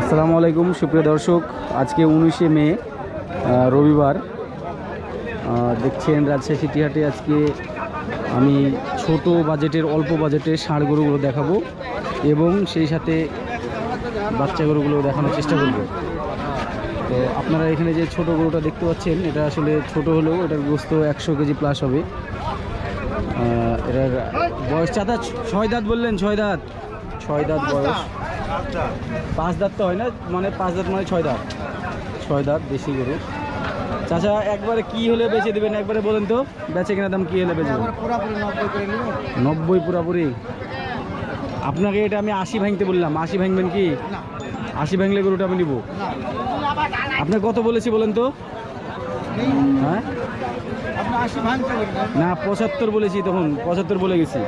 আসসালামু আলাইকুম, সুপ্রিয় দর্শক। আজকে উনিশে মে রবিবার। দেখছেন রাজশাহী সিটিহাটে আজকে আমি ছোট বাজেটের, অল্প বাজেটে ষাঁড় গরুগুলো দেখাবো এবং সেই সাথে বাচ্চা গরুগুলো দেখানোর চেষ্টা করব। তো আপনারা এখানে যে ছোট গরুটা দেখতে পাচ্ছেন, এটা আসলে ছোট হলেও এটার গোস্ত একশো কেজি প্লাস হবে। এটার বয়স চাদা, ছয় দাঁত বললেন, ছয় দাঁত। ছয় দাঁত বয়স। পাঁচ দাঁত তো হয় না মানে পাঁচ দাঁত মানে ছয় দাঁত ছয় দাঁত দেশি গরু। চাচা, একবারে কি হলে বেচে দেবেন? একবারে বলেন তো, বেচে কেনা দাম কি হলে বেচে নব্বই পুরাপুরি। আপনাকে এটা আমি আশি ভাঙতে বললাম। আশি ভাঙবেন কি? আশি ভাঙলে গরুটা আমি নিব। আপনার কত বলেছি বলেন তো? হ্যাঁ? না, পঁচাত্তর বলেছি তখন, পঁচাত্তর বলে গেছি।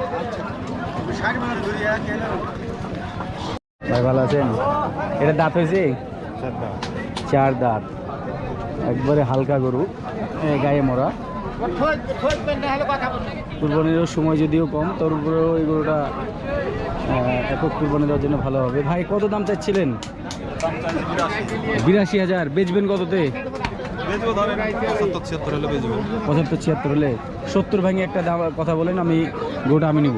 ভাই ভালো আছেন? এটা দাঁত হয়েছে? চার দাঁত। একবারে হালকা গরু গায়ে মরা কুরবানির সময় যদিও কম তোর উপরেও এই গরুটা একক কুরবানি দেওয়ার জন্য ভালো হবে। ভাই কত দাম চাচ্ছিলেন? বিরাশি হাজার। বেচবেন কততে? পঁচাত্তর ছিয়াত্তর হলে। সত্তর ভাঙে একটা দাম কথা বলেন আমি গরুটা আমি নিব।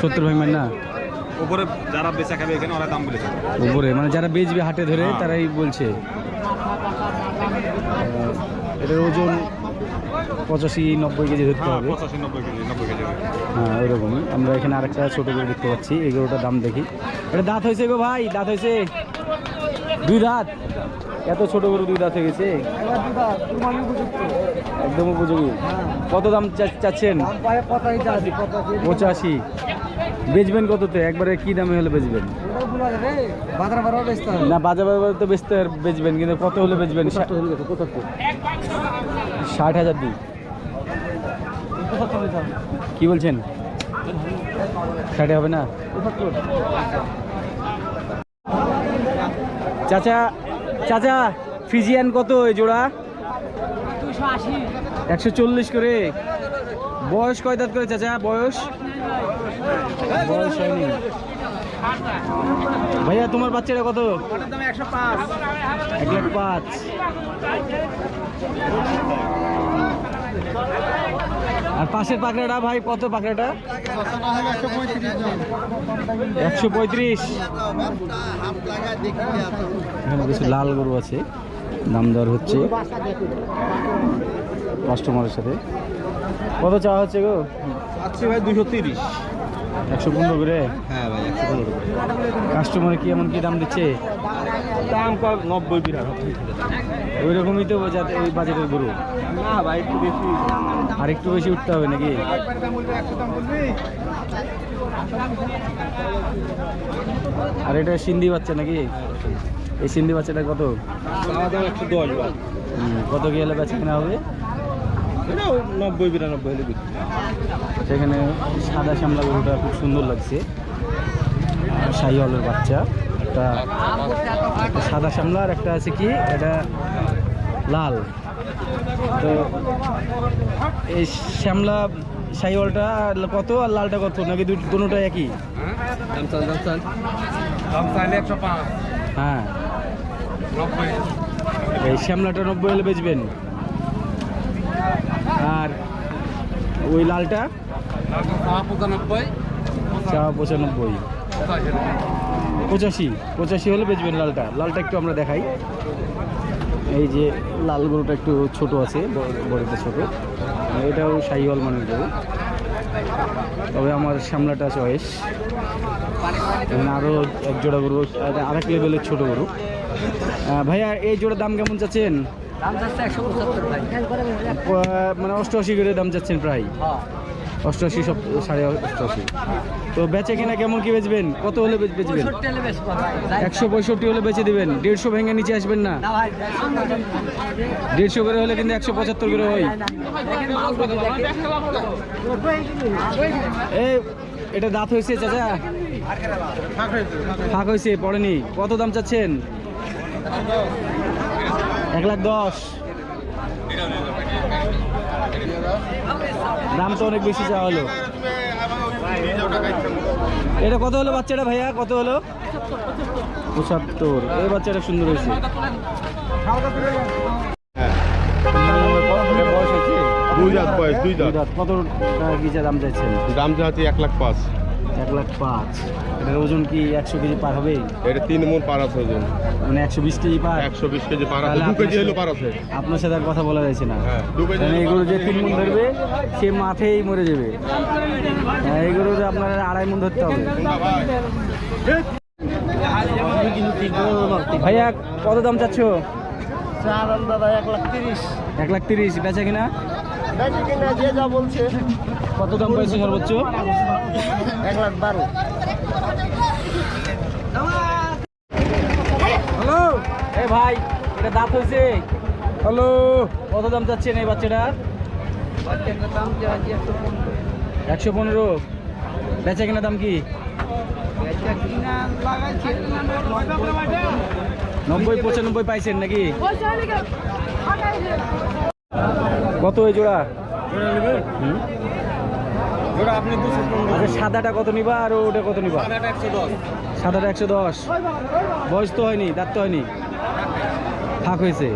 সত্তর ভাঙবেন না? উপরে যারা বেচা খাবে এখানে ওরা দাম বলেছে। উপরে মানে যারা বেচবে হাটে ধরে হ্যাঁ। তারাই বলছে। এটার ওজন পঁচাশি নব্বই কেজি ধরতে হ্যাঁ হবে। পঁচাশি নব্বই কেজি নব্বই কেজি হ্যাঁ ওইরকমই আমরা এখানে আরেকটা ছোটো করে দেখতে পাচ্ছি এগুলোটার দাম দেখি। এটা দাঁত হয়েছে গো ভাই দাঁত হয়েছে। দুই দাঁত। এত ছোট গরু দুই দাঁত হয়ে গেছে। একদম উপযোগী। কত দাম চা- চাচ্ছেন? পঁচাশি। বেচবেন কততে? একবারে কি দামে হলে বেচবেন? না বাজার বাজার তো বেচতে বেচবেন কিন্তু কত হলে বেচবেন? ষাট হাজার দিই কি বলছেন? ষাটে হবে না? চাচা চাচা ফিজিয়ান কত এই জোড়া? একশো চল্লিশ করে। বয়স কয় দাঁত করে চাচা? বয়স? বয়স ভাইয়া, তোমার বাচ্চাটা কত? এক পাঁচ। আর পাশের পাকড়াটা ভাই কত পাকড়াটা? একশো পঁয়ত্রিশ। এখানে কিছু লাল গরু আছে। দাম দর হচ্ছে কাস্টমারের সাথে। কত চাওয়া হচ্ছে গো? আচ্ছা ভাই দুশো তিরিশ। একশো পনেরো করে? হ্যাঁ ভাই একশো পনেরো কাস্টমার কি এমন কি দাম দিচ্ছে? দাম কম নব্বই বিরাট ওই রকমই তো বাজার এই বাজারের গরু। না ভাই একটু বেশি। আর একটু বেশি উঠতে হবে নাকি? আর এটা সিন্ধি বাচ্চা নাকি? এই সিন্ধি বাচ্চাটা কত? একশো দশ কত হলে বেচা কেনা হবে? এটা নব্বই, বিরানব্বই হলে বিক্রি সেখানে সাদা শ্যামলা গরুটা খুব সুন্দর লাগছে। শাহিওয়ালের বাচ্চা। একটা সাদা শ্যামলা আর একটা আছে কি? এটা লাল। তো এই শ্যামলা, শাহিওয়ালটা কত আর লালটা কত? নাকি দুটো দুটোটা একই? হ্যাঁ। এই শ্যামলাটা নব্বই হলে বেচবেন আর ওই লালটা? পঁচানব্বই। পঁচানব্বই। পঁচাশি। পঁচাশি হলে বেচবেন লালটা। লালটা একটু আমরা দেখাই। এই যে লাল গরুটা একটু ছোট আছে ব- বড়টা ছোট। এটাও শাহিওয়াল মানের গরু। তবে আমার সামলাটা চয়েস। এখানে আরও এক জোড়া গরু এটা আরেক লেভেলের ছোট গরু। ভাইয়া এই জোড়ার দাম কেমন চাচ্ছেন? মানে অষ্টআশি করে দাম চাচ্ছেন প্রায়। অষ্টআশি সব সাড়ে অষ্টআশি। তো বেচে কিনা কেমন কি বেচবেন? কত হলে বেচ- বেচবেন? একশো পঁয়ষট্টি হলে বেচে দিবেন। দেড়শো ভেঙে নিচে আসবেন না। দেড়শো করে হলে কিন্তু একশো পঁচাত্তর করে হয়। এই এটা দাঁত হয়েছে চাচা? ফাঁক হয়েছে পড়েনি। কত দাম চাচ্ছেন? এক লাখ দশ। দাম তো অনেক বেশি চাওয়া হলো। এটা কত হলো বাচ্চাটা ভাইয়া? কত হলো? পঁচাত্তর। এই বাচ্চাটা সুন্দর হয়েছে। দুই দাঁত বয়স দুই দাঁত। কত কি দাম চাইছেন? দাম চাচ্ছি এক লাখ পাঁচ। এক লাখ পাঁচ। এটার ওজন কি একশো কেজি পার হবে? এটা তিন মন পার আছে ওজন। মানে একশো বিশ কেজি পার? একশো বিশ কেজি পার আছে। দু কেজি হলো পার আছে। আপনার সাথে আর কথা বলা যাচ্ছে না। হ্যাঁ হলো এগুলো যে তিন মন ধরবে সে মাঠেই মরে যাবে। হ্যাঁ, এইগুলো যে আপনার আড়াই মন ধরতে হবে। ভাইয়া কত দাম চাচ্ছ? দাদা এক লাখ তিরিশ। এক লাখ তিরিশ বেচা কিনা কিনা যে যা বলছে। কত দাম পাইছে সর্বোচ্চ? এক লাখ বারো। হ্যালো এ ভাই এটা দাঁত হয়েছে। হ্যালো কত দাম চাচ্ছেন এই বাচ্চাটার একশো পনেরো। বেচা কিনা দাম কি? নব্বই পঁচানব্বই পাইছেন নাকি? কত ওই জোড়া? হুম? আচ্ছা সাদাটা কত নিবা আর ওটা কত নিবা? সাদাটা একশো দশ। বয়স তো হয়নি দাঁত তো হয়নি। ফাঁক হয়েছে।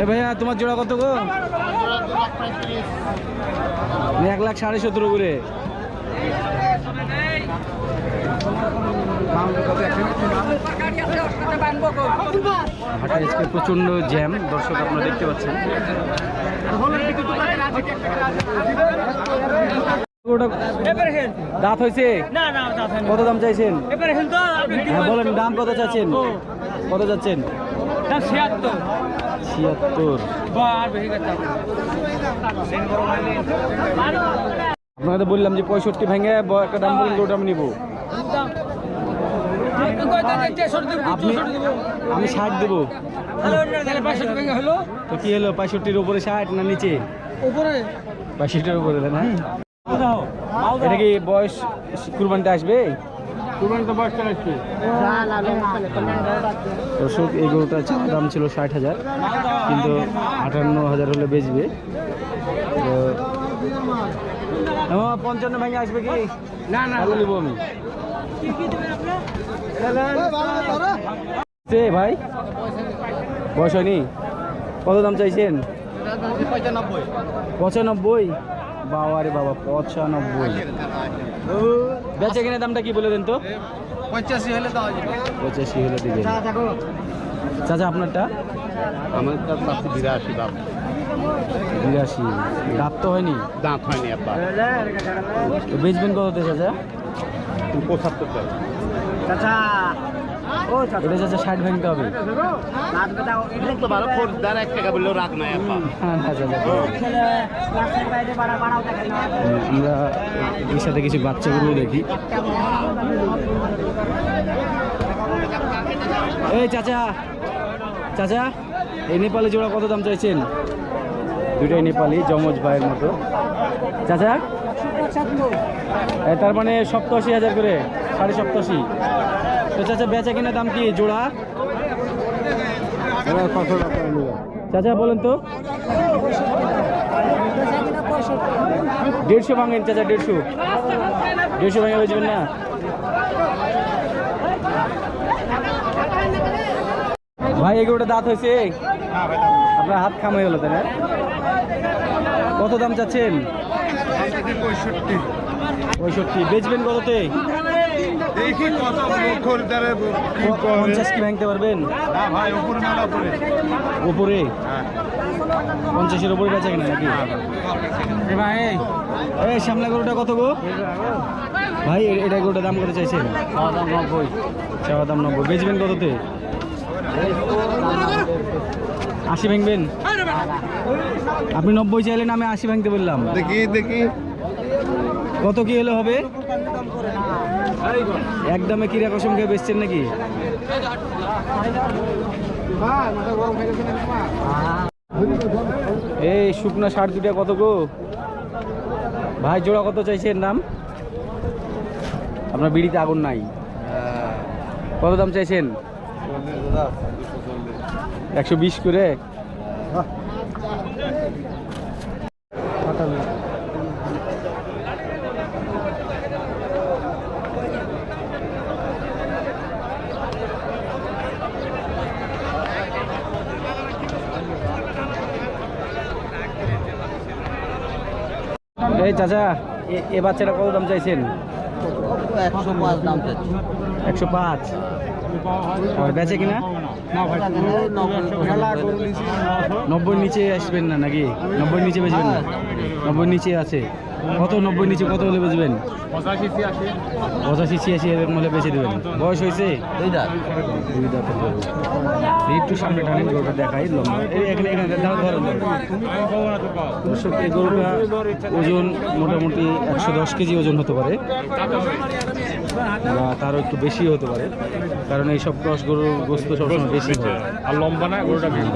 এ ভাইয়া তোমার জোড়া কত গো? এক লাখ সাড়ে সতেরো করে। আজকে প্রচণ্ড জ্যাম, দর্শক আপনারা দেখতে পাচ্ছেন। দাঁত হয়েছে? কত দাম চাইছেন? হ্যাঁ বলেন, দাম কত চাচ্ছেন? কত যাচ্ছেন? ছিয়াত্তর। আপনাকে বললাম যে পঁয়ষট্টি ভেঙে একটা দাম বলুন ওটা আমি নিবো। আপনি আমি ষাট দেবো। তো কি হলো পঁয়ষট্টির উপরে ষাট না নিচে? উপরে? পঁয়ষট্টির উপরে না? এটা কি বয়স কুরবানিতে আসবে? কুরবানি তো বয়স দর্শক এই গরুটা দাম ছিল ষাট হাজার কিন্তু আটান্ন হাজার হলে বেচবে। পঞ্চান্ন ভেঙে আসবে কি? না না। ভালো নিবো আমি। ভাই? বয়স হয়নি? কত দাম চাইছেন? পঁচানব্বই? বাবা রে বাবা পঁচানব্বই। বেচে কিনে দামটা কি বলে দেন তো? পঁচাশি হলে পঁচাশি হলে দিবেন। চাচা আপনারটা? আমার বিরাশি দাম। বিরাশি। দাঁত তো হয়নি? দাঁত হয়নি তো বেচবেন কততে চাচা? পঁচাত্তর টাকা চাচা। ও এটা চাচা ষাট ভাঙতে হবে। তো বারো ফোরদার এক টাকা বললেও রাগ নাই আপা। হ্যাঁ হ্যাঁ চাচা। আমরা এর সাথে কিছু বাচ্চাগুলো দেখি। এই চাচা চাচা এই নেপালি জোড়া কত দাম চাইছেন? দুটাই নেপালি যমজ ভাইয়ের মতো। চাচা? তার মানে সপ্তাশি হাজার করে সাড়ে সপ্তাশি। তো চাচা বেচা কিনা দাম কি জোড়া? চাচা বলেন তো। দেড়শো ভাঙেন চাচা দেড়শো। দেড়শো ভাঙে বেচবেন না? ভাই এগুলোটা দাঁত হয়েছে। আপনার হাত খাম হয়ে গেল তাই না? কত দাম চাচ্ছেন? পঁয়ষট্টি। পঁয়ষট্টি বেচবেন কততে? দেখি কত খরিদারে পঞ্চাশ কি ভাঙতে পারবেন? না ভাই উপরে মেলা উপরে উপরে পঞ্চাশের উপরে বেচা কিনা নাকি? ভাই এই। সামলা গরুটা কত গো? ভাই এ- এটা গরুটার দাম কত চাইছেন? দাম নব্বই। চাওয়া দাম নব্বই। বেচবেন কততে? আশি ভাঙবেন আপনি নব্বই চাইলেন আমি আশি ভাঙতে বললাম। দেখি দেখি। কত কি হলে হবে? একদমে কিরা কসম খেয়ে বেচছেন নাকি? এই শুকনো ষাট দুটা কত গো? ভাই জোড়া কত চাইছেন দাম? আপনার বিড়িতে আগুন নাই। কত দাম চাইছেন? একশো বিশ করে। এই চাচা এ বাচ্চারা কত দাম চাইছেন? একশো পাঁচ দাম চাইছে। একশো পাঁচ। বেচে কিনা? নব্বই নিচে আসবেন না নাকি? নব্বই নিচে বেচবেন না? নব্বই নিচে আছে। কত নব্বই নিচে কত হলে বেচবেন? পঁচাশি ছিয়াশি এরকম হলে বেচে দেবেন। বয়স হয়েছে? একটু সামনে টানেন গরুটা দেখাই লম্বা। এই এখানে এখানে ধরেন ধরেন। দর্শক এই গরুটা ওজন মোটামুটি একশো দশ কেজি ওজন হতে পারে। বা তারও একটু বেশি হতে পারে। কারণ এইসব ক্রস গরুর গোস্ত সবসময় বেশি হয়। আর লম্বা না গরুটা বেশি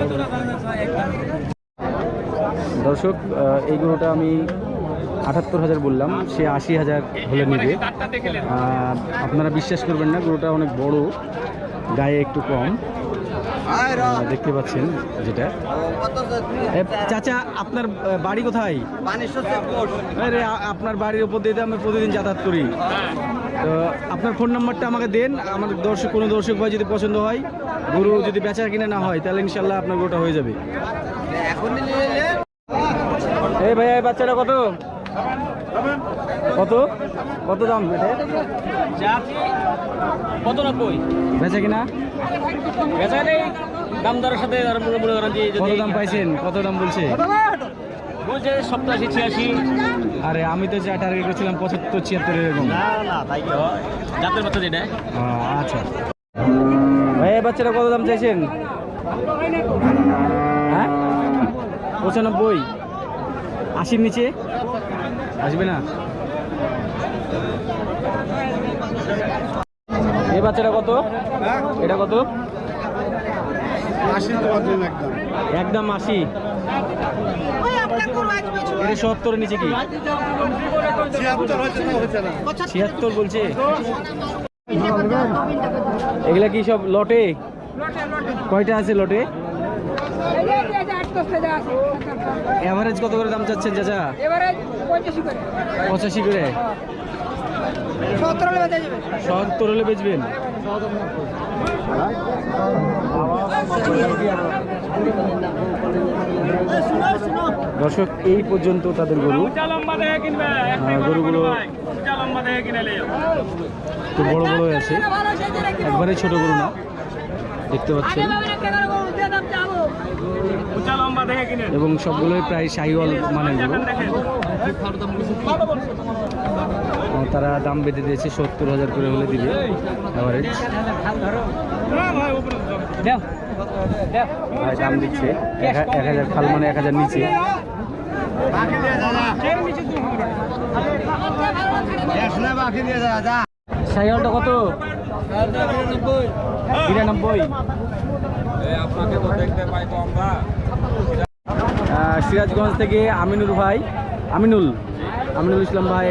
দর্শক এই গরুটা আমি আটাত্তর হাজার বললাম সে আশি হাজার হলে নেবে। আপনারা বিশ্বাস করবেন না গরুটা অনেক বড় গায়ে একটু কম। দেখতে পাচ্ছেন যেটা। চাচা আপনার বাড়ি কোথায়? আরে আপনার বাড়ির উপর দিয়ে আমি প্রতিদিন যাতায়াত করি। তো আপনার ফোন নাম্বারটা আমাকে দেন। আমার দর্শক কোনো দর্শক ভাই যদি পছন্দ হয় গরু যদি বেচা কিনে না হয় তাহলে ইনশাল্লাহ আপনার গরুটা হয়ে যাবে। এই ভাই বাচ্চাটা কত? কত? কত দাম কত নব্বই বেচা কিনা? বেচা নেই। দাম দরের সাথে মনে করেন কত দাম পাইছেন? কত দাম বলছে? বলছে সপ্তাশি ছিয়াশি। আরে আমি তো যা টার্গেট করছিলাম পঁচাত্তর ছিয়াত্তর এরকম। না না তাই কি হয় জাতের বাচ্চা যেটা। আচ্ছা। ভাই বাচ্চাটা কত দাম চাইছেন? হ্যাঁ? পঁচানব্বই। আশির নিচে? আসবে না? এই বাচ্চাটা কত? এটা কত? একদম। আশি। এটা সত্তরের নিচে কি? ছিয়াত্তর বলছে? এগুলা কি সব লটে? কয়টা আছে লটে? এভারেজ কত করে দাম চাচ্ছেন চাচা? পঁচাশি করে। সত্তর হলে বেচবেন? দর্শক এই পর্যন্ত তাদের গরু। লম্বা দেখে গরুগুলো লম্বা দেখে কিনে লিও একটু বড় বড় আছে। ভালো একবারে ছোট গরু না। দেখতে পাচ্ছেন ভাবে না কেন গরু দিয়ে দাম যাব উঁচা লম্বা দেখে কিনে এবং সবগুলোই প্রায় শাহিওয়াল মানের তারা দাম বেঁধে দিয়েছে সত্তর হাজার করে হলে দিবে ভাই দাম দিচ্ছে। এক হা- এক হাজার খাল মানে এক হাজার নিচে। সাইকেলটা কত? বিরানব্বই। আহ, সিরাজগঞ্জ থেকে আমিনুর ভাই। আমিনুল আমিনুল ইসলাম ভাই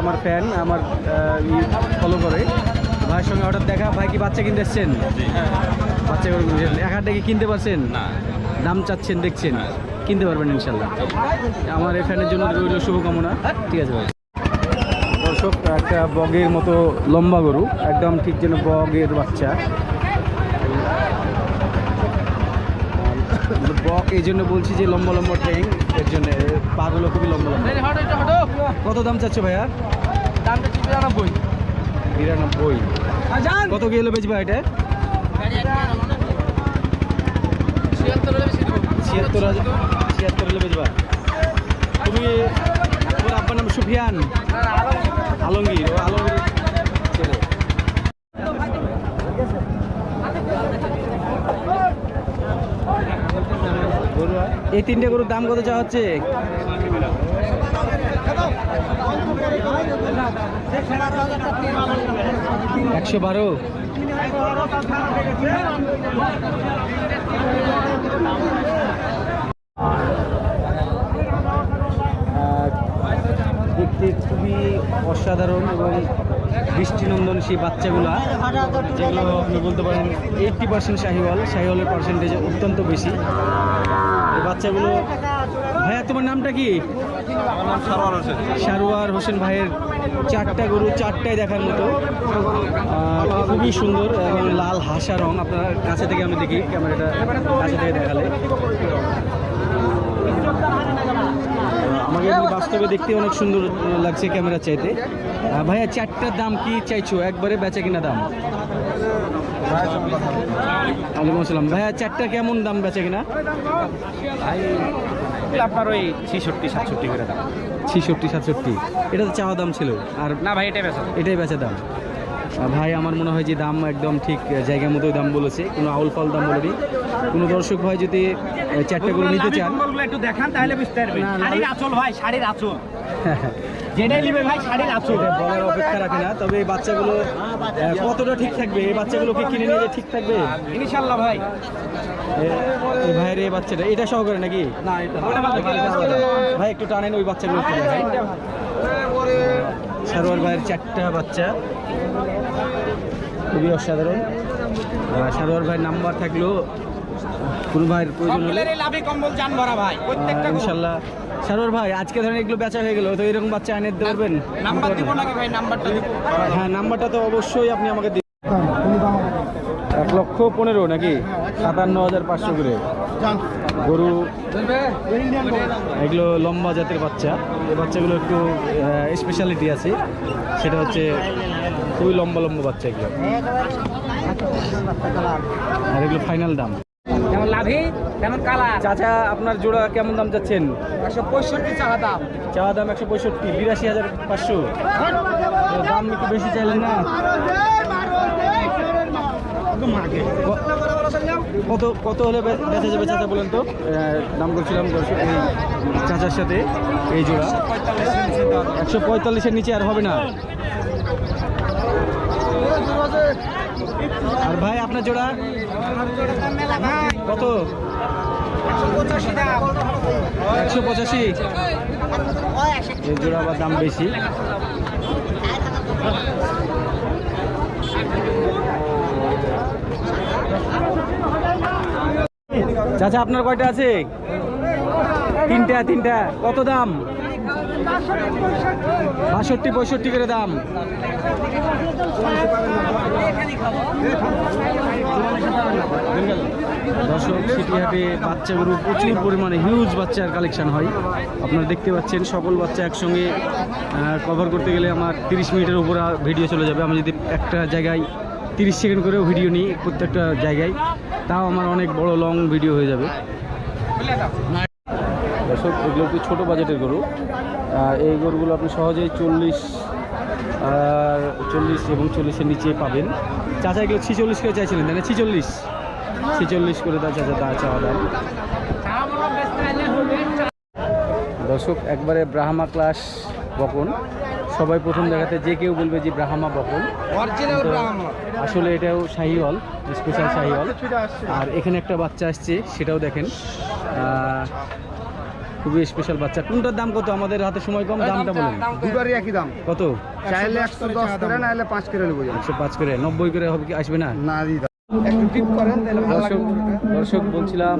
আমার ফ্যান আমার ফলো করে। ভাইয়ের সঙ্গে হঠাৎ দেখা ভাই কি বাচ্চা কিনতে এসছেন? বাচ্চা এক কি কিনতে পারছেন? দাম চাচ্ছেন দেখছেন? কিনতে পারবেন ইনশাল্লাহ। আমার এই ফ্যানের জন্য রইল শুভকামনা। ঠিক আছে ভাই। দর্শক একটা বগের মতো লম্বা গরু একদম ঠিক যেন বগের বাচ্চা আর বক এই জন্য বলছি যে লম্বা লম্বা ট্যাং এর জন্য পাগুলো খুবই লম্বা লম্বা। কত দাম চাচ্ছ ভাইয়া? দামটা বিরানব্বই। বিরানব্বই। কত গেলে বেচবা এটা? ছিয়াত্তর হাজার ছিয়াত্তর হলে বেচবা। তুমি তোমার আপনার নাম সুফিয়ান? আলমগীর ও আলমগীর ছেলে এই তিনটে গরুর দাম কত চা হচ্ছে? একশো বারো। দেখতে খুবই অসাধারণ এবং দৃষ্টিনন্দন সেই বাচ্চাগুলা, যেগুলো আপনি বলতে পারেন এইটটি পার্সেন্ট শাহিওয়াল, শাহিওয়ালের পার্সেন্টেজ অত্যন্ত বেশি। বাচ্চাগুলো। ভাইয়া তোমার নামটা কি? সারোয়ার হোসেন। ভাইয়ের চারটা গরু চারটাই দেখার মতো। খুবই সুন্দর এবং লাল হাসা রং। আপনার কাছে থেকে আমি দেখি ক্যামেরাটা কাছে থেকে দেখালে। আমাকে বাস্তবে দেখতে অনেক সুন্দর লাগছে ক্যামেরা চাইতে। ভাইয়া চারটার দাম কি চাইছো? একবারে বেচা কিনা দাম? ওয়ালাইকুম আসসালাম ভাইয়া চারটা কেমন দাম বেচা কিনা? আপনার ওই ছিষট্টি সাতষট্টি করে দাম। ছিষট্টি সাতষট্টি। এটা তো চাওয়া দাম ছিল। আর না ভাই এটাই বেশি এটাই বেচা দাম। ভাই আমার মনে হয় যে দাম একদম ঠিক আহ, জায়গা মতোই দাম বলেছে। কোনো আউল ফাউল দাম বলেনি। কোনো দর্শক ভাই যদি চারটা করে নিতে চান একটু দেখান তাহলে বুঝতে পারবেন। শাড়ির আঁচল ভাই শাড়ির আঁচল। যেটাই নিবে ভাই শাড়ির বলার অপেক্ষা রাখে না তবে এই বাচ্চাগুলো কতটা ঠিক থাকবে? এই বাচ্চাগুলোকে কিনে নিলে ঠিক থাকবে? ইনশাল্লাহ ভাই। এই ভাইয়ের এই বাচ্চাটা এটা সহকারে নাকি? না ভাই একটু টানেন ওই বাচ্চাগুলো সারোয়ার ভাইয়ের চারটা বাচ্চা। খুবই অসাধারণ। সারোয়ার ভাইয়ের নাম্বার থাকলেও কোনো ভাইয়ের প্রয়োজন হলে। লাভে কম্বল জান ভরা ভাই প্রত্যেকটা আহ, ইনশাল্লাহ। সারোয়ার ভাই আজকে ধরেন এগুলো বেচা হয়ে গেল তো এরকম বাচ্চা এনে দিতে পারবেন? নাম্বার দিব নাকি ভাই? নাম্বারটা দিব। হ্যাঁ নাম্বারটা তো অবশ্যই আপনি আমাকে দিন এক লক্ষ পনেরো নাকি? সাতান্ন হাজার পাঁচশো করে। গরু এগুলো লম্বা জাতের বাচ্চা। এই বাচ্চাগুলো একটু স্পেশালিটি আছে। সেটা হচ্ছে খুবই লম্বা লম্বা বাচ্চা এগুলো। আর এগুলো ফাইনাল দাম। যেমন লাভি? তেমন কালার? চাচা আপনার জোড়া কেমন দাম চাচ্ছেন? একশো পঁয়ষট্টি চাওয়া দাম। চাওয়া দাম একশো পঁয়ষট্টি বিরাশি হাজার পাঁচশো। দাম একটু বেশি চাইলেন না? কত কত হলে বেচা যাবে চাচা বলেন তো? দাম করছিলাম চাচার সাথে এই জোড়া। একশো পঁয়তাল্লিশের নিচে আর হবে না? আর ভাই আপনার জোড়া? কত? একশো পঁচাশি। জোড়া আবার দাম বেশি। চাচা, আপনার কয়টা আছে? তিনটা তিনটা। কত দাম? বাষট্টি, পঁয়ষট্টি করে দাম। দর্শক বাচ্চা গরু প্রচুর পরিমাণে হিউজ বাচ্চার কালেকশন হয়। আপনারা দেখতে পাচ্ছেন, সকল বাচ্চা একসঙ্গে কভার করতে গেলে আমার তিরিশ মিনিটের উপর ভিডিও চলে যাবে। আমি যদি একটা জায়গায় তিরিশ সেকেন্ড করেও ভিডিও নিই, প্রত্যেকটা জায়গায়, তাও আমার অনেক বড় লং ভিডিও হয়ে যাবে। দর্শক, এগুলো একটু ছোটো বাজেটের গরু। এই গরুগুলো আপনি সহজেই চল্লিশ চল্লিশ এবং চল্লিশের নিচে পাবেন। চাচা এগুলো ছিচল্লিশ করে চাইছিলেন তাই না? ছিচল্লিশ। ছিচল্লিশ করে তার চাচা তা চাওয়া দাম। দর্শক একবারে ব্রাহ্মা ক্লাস বকন সবাই প্রথম দেখাতে যে কেউ বলবে যে ব্রাহ্মা বকন আসলে এটাও শাহি শাহিওয়াল স্পেশাল শাহিওয়াল। আর এখানে একটা বাচ্চা আসছে সেটাও দেখেন। খুবই স্পেশাল বাচ্চা। কোনটার দাম কত? আমাদের হাতে সময় কম দামটা বলুন। দুবারই একই দাম। কত? চাইলে একশো দশ করে না হলে পাঁচ করে নেব। একশো পাঁচ করে নব্বই করে হবে কি আসবে না? না দর্শক দর্শক বলছিলাম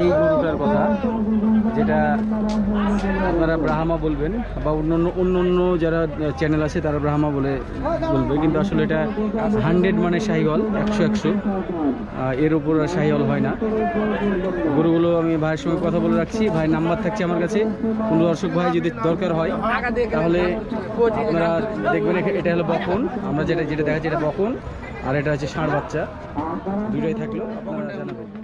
এই গরুটার কথা যেটা আপনারা ব্রাহ্মা বলবেন বা অন্য অন্য অন্য যারা চ্যানেল আছে তারা ব্রাহ্মা বলে বলবে কিন্তু আসলে এটা হান্ড্রেড মানে শাহিওয়াল একশো একশো। এর উপর শাহিওয়াল হয় না। গরুগুলো আমি ভাইয়ের সঙ্গে কথা বলে রাখছি। ভাই নাম্বার থাকছে আমার কাছে। কোনো দর্শক ভাই যদি দরকার হয় তাহলে আপনারা দেখবেন এটা হলো বকন। আমরা যেটা যেটা দেখাচ্ছি এটা বকন। আর এটা হচ্ছে ষাঁড় বাচ্চা। দুটোই থাকল আপনারা জানাবেন।